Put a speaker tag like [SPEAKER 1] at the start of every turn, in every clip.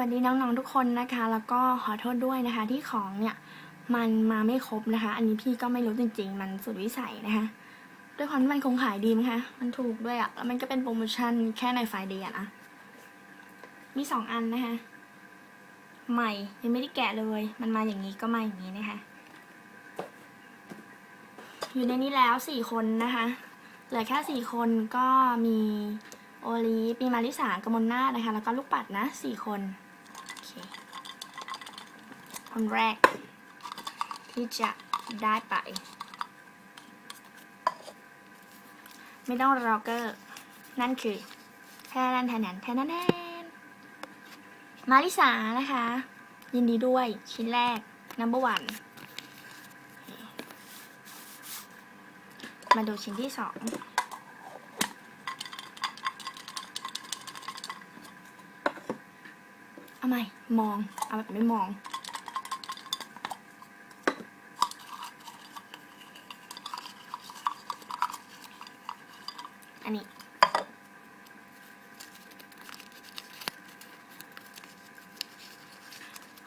[SPEAKER 1] วัสดีน้องๆทุกคนนะคะ แล้วก็ขอโทษด้วยนะคะ ที่ของเนี่ยมันมาไม่ครบนะคะ อันนี้พี่ก็ไม่รู้จริง ๆ มันสุดวิสัยนะคะ ด้วยความที่มันคงขายดีมั้งคะมันถูกด้วยอะแล้วมันก็เป็นโปรโมชั่นแค่ในไฟเดียนะมีสองอันนะคะ ใหม่ยังไม่ได้แกะเลย มันมาอย่างนี้ก็มาอย่างนี้นะคะ อยู่ในนี้แล้วสี่คนนะคะเหลือแค่สี่คนก็มีโอลีฟมีมาริสากมลนานะคะ แล้วก็ลูกปัดนะสี่คน คนแรก ที่จะได้ไป ไม่ต้องรอเกอร์ นั่นคือแทนแทนแทนแทนแทนมาริสานะคะ ยินดีด้วยชิ้นแรก number one มาดูชิ้นที่สอง เอาใหม่ มอง เอาแบบไม่มอง อันนี้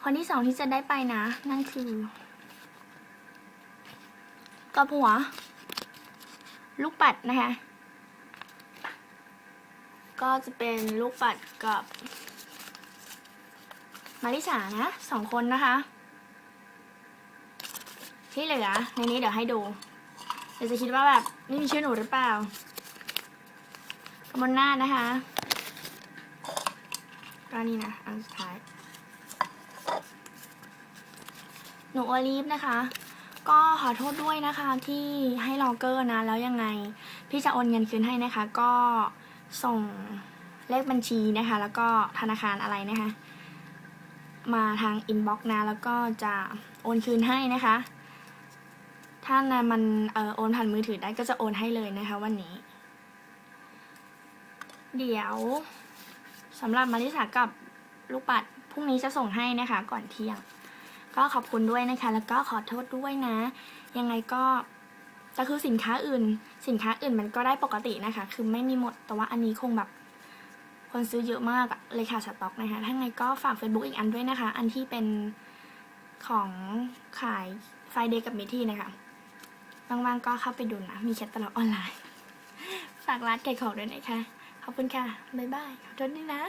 [SPEAKER 1] คนที่สองที่จะได้ไปนะ นั่นคือกับหัว ลูกปัดนะคะ ก็จะเป็นลูกปัดกับ มาริสานะสองคนนะคะ ที่เหลือในนี้เดี๋ยวให้ดู เดี๋ยวจะคิดว่าแบบไม่มีชื่อหนูหรือเปล่ากำมลนานะคะก็นี่นะ อันสุดท้าย หนูโอลีฟนะคะ ก็ขอโทษด้วยนะคะที่ให้ลอเกอร์นะ แล้วยังไง พี่จะโอนเงินคืนให้นะคะ ก็ส่งเลขบัญชีนะคะ แล้วก็ธนาคารอะไรนะคะ มาทางอินบ็อกซ์นะ แล้วก็จะโอนคืนให้นะคะ ถ้านะมันเออโอนผ่านมือถือได้ก็จะโอนให้เลยนะคะวันนี้ เดี๋ยวสำหรับมาริสากับลูกปัดพรุ่งนี้จะส่งให้นะคะ ก่อนเที่ยง ก็ขอบคุณด้วยนะคะ แล้วก็ขอโทษด้วยนะ ยังไงก็แต่คือสินค้าอื่น สินค้าอื่นมันก็ได้ปกตินะคะ คือไม่มีหมดแต่ว่าอันนี้คงแบบ คนซื้อเยอะมากเลยขาดสต็อกนะคะถ้าไงก็ฝาก Facebook อีกอันด้วยนะคะ อันที่เป็นของขายไฟเดย์กับมิทีนะคะว่างๆก็เข้าไปดูนะ มีแคตตาล็อกออนไลน์ ฝากร้านไก่ของด้วยนะคะ ขอบคุณค่ะ บ๊ายบาย ขอโทษด้วยนะ